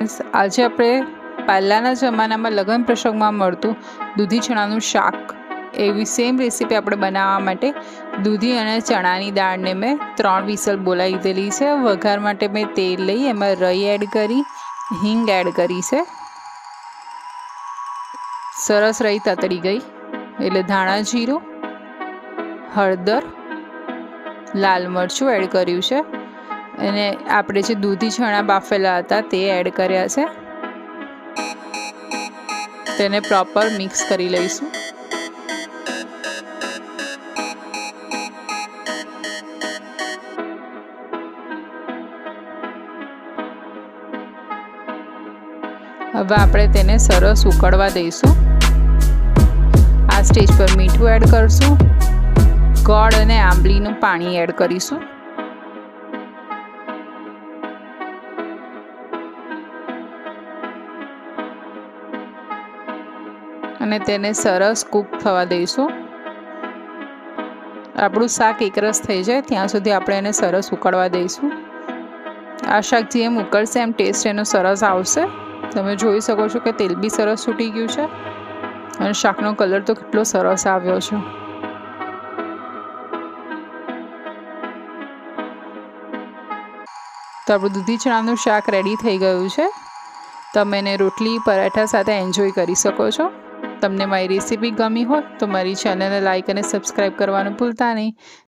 આજે આપણે પહેલાંના જમાનામાં લગ્ન પ્રસંગમાં મળતું દૂધી ચણાનું શાક એવી સેમ રેસીપી આપણે બનાવવા માટે દૂધી અને ચણાની દાળને મેં ત્રણ વિસલ બોલાવી દીધેલી છે. વઘાર માટે મેં તેલ લઈ એમાં રઈ એડ કરી, હિંગ એડ કરી છે. સરસ રઈ તતડી ગઈ, એટલે ધાણા જીરું, હળદર, લાલ મરચું એડ કર્યું છે. અને આપણે જે દૂધી ચણા બાફેલા હતા તે એડ કર્યા છે. તેને પ્રોપર મિક્સ કરી લઈશું. હવે આપણે તેને સરસ ઉકળવા દઈશું. આ સ્ટેજ પર મીઠું એડ કરશું. ગોળ અને આંબલીનું પાણી એડ કરીશું. અને તેને સરસ કૂક થવા દઈશું. આપણું શાક એકરસ થઈ જાય, ત્યાં સુધી આપણે એને સરસ ઉકળવા દઈશું. આ શાક જેમ ઉકળશે, એમ ટેસ્ટ એનો સરસ આવશે. તમે જોઈ શકો છો કે તેલ બી સરસ છૂટી ગયું છે અને શાકનો કલર તો કેટલો સરસ આવ્યો છે. તો આપણું દૂધી ચણાનું શાક રેડી થઈ ગયું છે. તમે એને રોટલી, પરાઠા સાથે એન્જોય કરી શકો છો. તમને મારી રેસીપી ગમી હોય તો મારી ચેનલને લાઇક અને સબસ્ક્રાઈબ કરવાનું ભૂલતા નહીં.